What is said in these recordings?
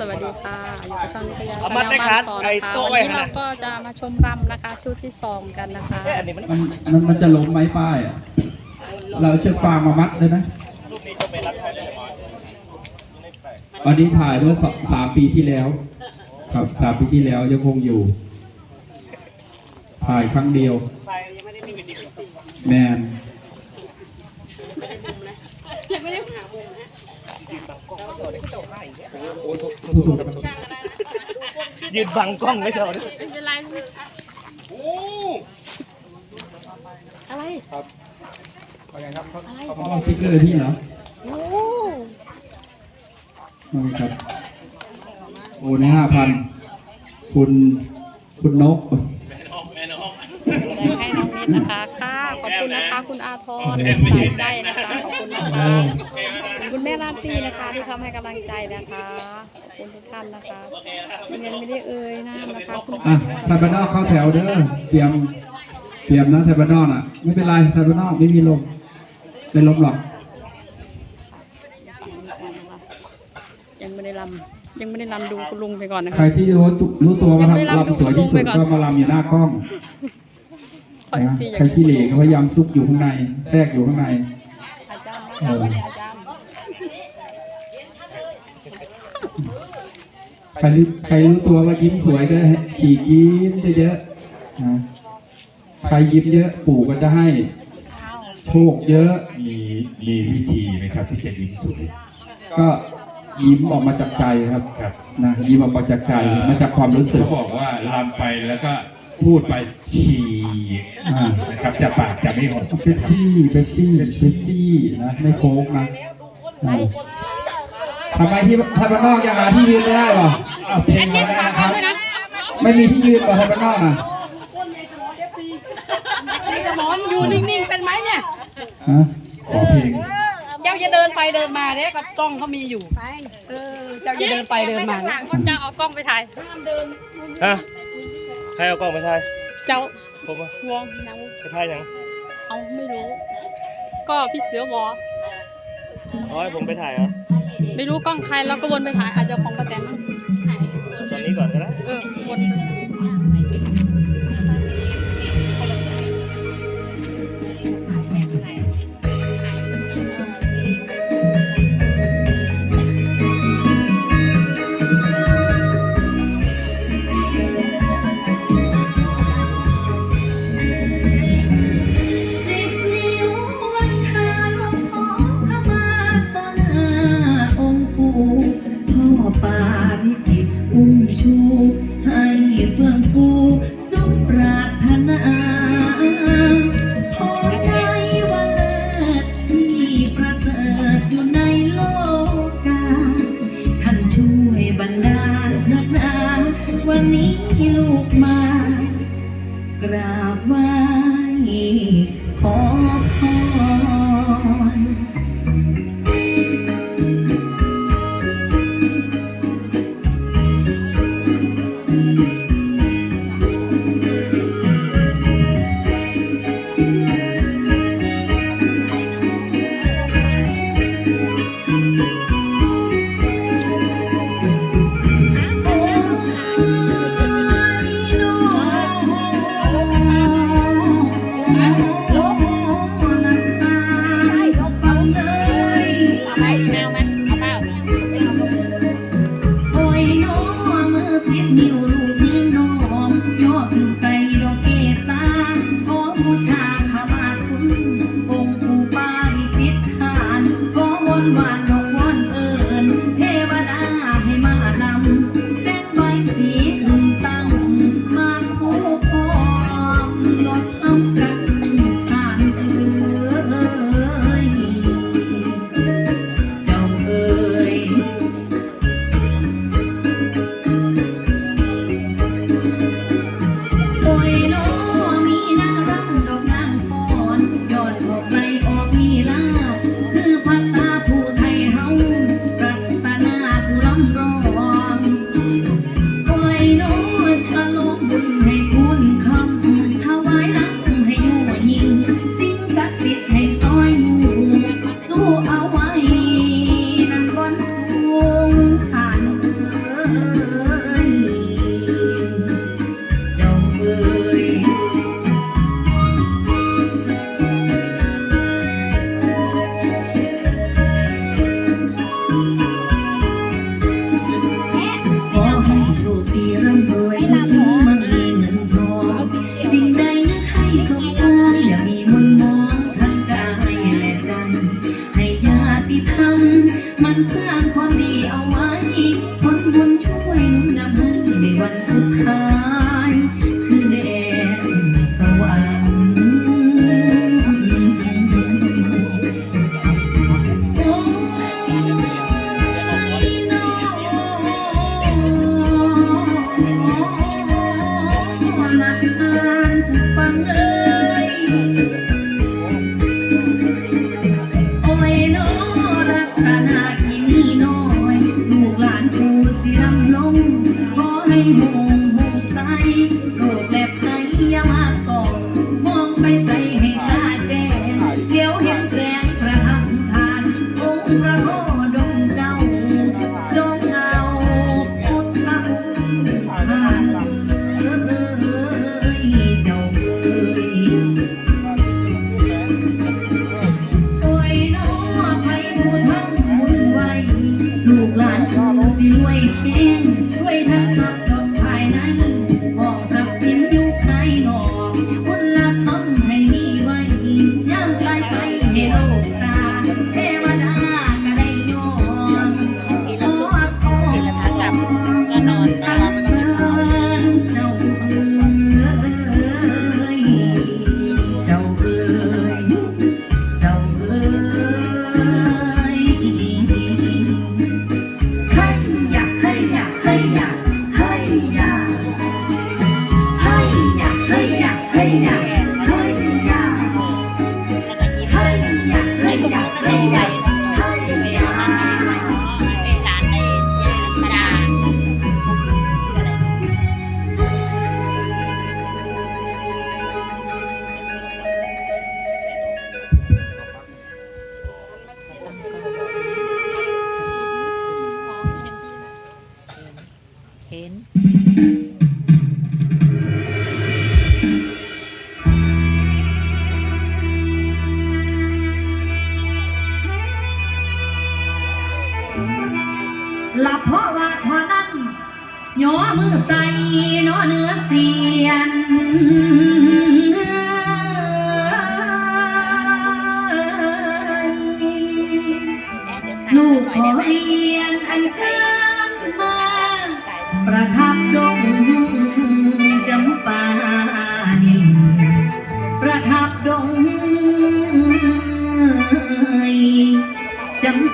สวัสดีค่ะอยู่กับช่องนิตยาเอามัดได้ขาดสอนไอ้นะคะโต๊ะวันไว้นี้ขนาเราดก็จะมาชมรำนะคะชุดที่สองกันนะคะเอ๊ะอันนี้มันมันมันมันจะล้มไหมป้ายอะ เราเอาเชือกฟางมามัดได้ไหมรูปนี้จะไปรับใช้ได้ไหมอันนี้ถ่ายเมื่อสองสามปีที่แล้ว ครับสามปีที่แล้วยังคงอยู่ ถ่ายครั้งเดียว ไปยังไม่ได้มีวิดีโอแมนยืน ยืนบังกล้องไม่เท่านี้ไม่เป็นไรโอ้อะไรอ๋อสติ๊กเกอร์พี่เหรอโอ้อ๋อครับโอ้ในห้าพันคุณคุณนกแม่น้องแม่น้องแดงให้น้องนิดนะคะค่ะ คุณนะคะ คุณอาทรสายใจนะคะขอบคุณนะคะคุณแม่ราตรีนะคะที่ทำให้กำลังใจนะคะขอบคุณทุกท่านนะคะเงินไม่ได้เอ่ยนะนะคะคุณอะไทยบ้านนอกเข้าแถวเด้อเตรียมเตรียมนะไทยบ้านนอกอะ ไม่เป็นไรไทยบ้านนอกไม่มีลมไม่ลมหรอกยังไม่ได้ลำยังไม่ได้ลำดูคุณลุงไปก่อนนะใครคะที่รู้ตัวรู้ตัวว่ายังไม่ได้รับทำลำสวยที่สุดดูไปก่อนก็มาลำอยู่หน้ากล้อง ขอนะซีอย่าใครงที่เหล่ก็พยายามซุกอยู่ข้างใน แทรกอยู่ข้างในอาจารย์นะคะวันนี้อาจารย์ใครรู้ใครรู้ตัวว่ายิ้มสวยก็ขี่ยิ้มเยอะๆนะใครยิ้มเยอะปู่ก็จะให้โชคเยอะ มีมีวิธีไหมครับ ที่จะยิ้มสวยก็ยิ้มออกมาจากใจครับครับนะยิ้มออกมาจากใจมาจากความรู้สึกเขาบอกว่าลำไปแล้วก็ พูดไปฉี่อ่านะครับจะปากจะไม่หดเป๊ปซี่เป๊ปซี่เป๊ปซี่นะไม่โค้กนะอ่าทำไมที่ไทยบ้านนอกยังหาที่ยืนไม่ได้หรอเอาเพลงอาชีพมาฝากนะกคล้องรับด้วยนะไม่มีที่ยืนเหรอไทยบ้านนอกน่ะนี่กระหมอนอยู่นิ่งๆเป็นไหมเนี่ย ฮะขอเพลงเจ้าจะเดินไปเดินมาเนี่ยกับกล้องเขามีอยู่ เออ เจ้าจะเดินไปเดินมาข้างหลังคนจะเอากล้องไปถ่าย ฮะ ให้เอากล้องไปถ่ายเจ้าผมอะวงนางไปถ่ายยังเอาไม่รู้ ก็พี่เสือวออ๋อให้ผมไปถ่ายเหรอไม่รู้กล้องใครเราก็วนไปถ่ายอาจจะของประแตนมั้งตอนนี้ก่อนก็ได้เออวน ลูกมา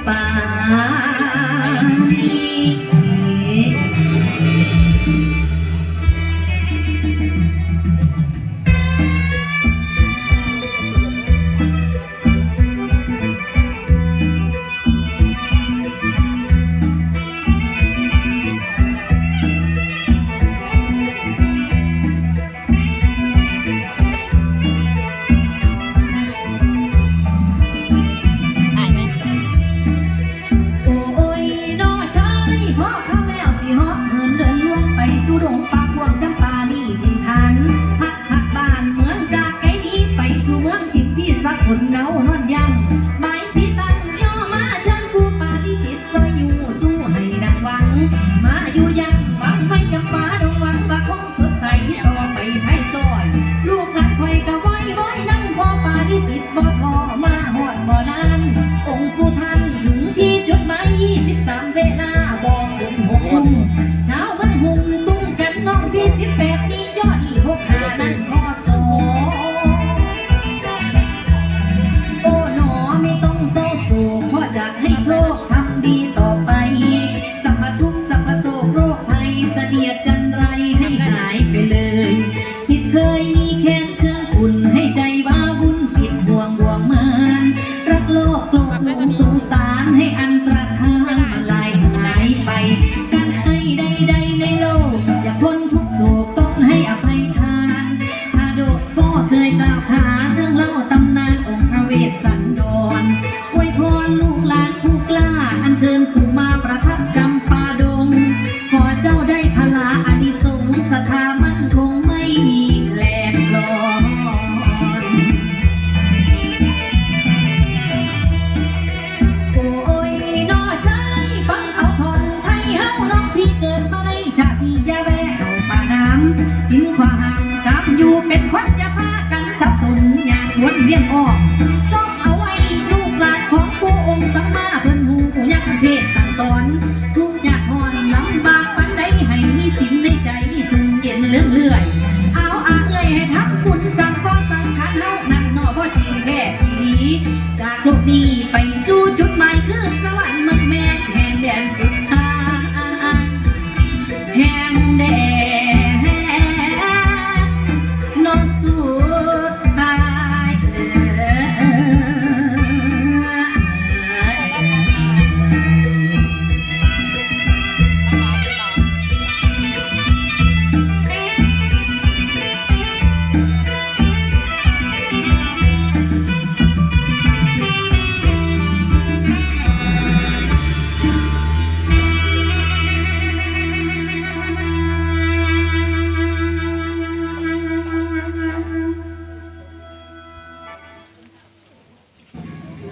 ป่า ให้หายไปเลย จิตเคยมีแค้นเครื่องขุ่นให้ใจว้าวุ่นปิดห่วงบ่วงมินรักโลกโกลงสงสารให้อันตรธานมาลายหายไป การให้ใดใดในโลกอย่าพ้นทุกโศกต้องให้อภัยทาน ชาดกก็เคยกล่าวหาเรื่องเล่าตำนานองค์พระเวสสันดรอวยพรลูกหลานผู้กล้าอันเชิญครูมาประทับจำปา นหยาวนเลี้ยงอ้อ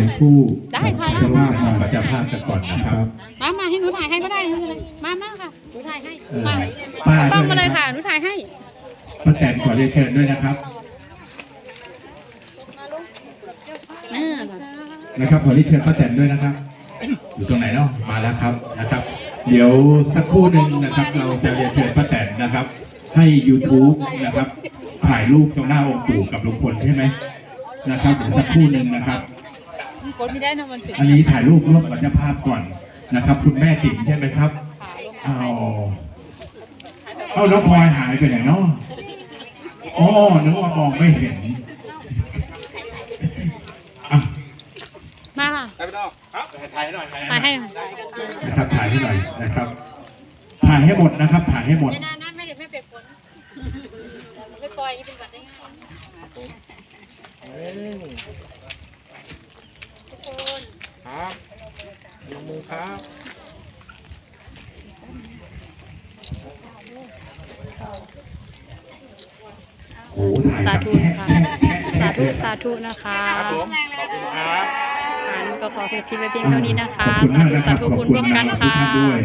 ายคู่ได้ถ่ายเจ้าภาพหน่อยเราจะภาพกันก่อนนะครับมามาให้หนูถ่ายให้ก็ได้ไม่เป็นไรมามาค่ะหนูถ่ายให้เออมาป้าเอากล้องด้มาวยเลยนะคค่ะรับหนูถ่ายให้ป้าแตนขอเรียนเชิญด้วยนะครับอ่านะครับขอเรียนเชิญป้าแตนด้วยนะครับ อยู่ตรงไหนเนาะมาแล้วครับนะครับ เดี๋ยวสักครู่หนึ่งนะครับ เราจะเรียนเชิญป้าแตนนะครับ ให้ YouTube นะครับ ถ่ายรูปตรงหน้าองค์ปู่กับลุงพลใช่ไหมนะครับเดี๋ยวสักครู่หนึ่งนะครับ กดไม่ได้นะมันปิดอันนี้ถ่ายรูปร่วมกับเจ้าภาพก่อนนะครับ คุณแม่ติ๋มใช่ไหมครับเอาเอาน้องพลอยหายไปไหนเนาะอ๋อนึกว่ามองไม่เห็นอะมาค่ะถ่ายหน่อยถ่ายให้นะครับถ่ายให้หน่อยนะครับ ถ่ายให้หมดนะครับ ถ่ายให้หมดนานนั้นไม่เด็กไม่เปียกฝนไม่ปล่อยเป็นบัตรได้ง่าย ครับลงมือครับโอ้โหถ่ายสาแบบธุแชะนะคะแชะสาแชะธุสาธุนะคะครับผมขอบคุณครับอ่านี่ก็ขอคลิปไว้เพียงเท่านี้นะคะขอบคุณสามากธุนะคสารับธุขอบบุญคุณร่วมนะกันครับทุกค่ะท่านด้วย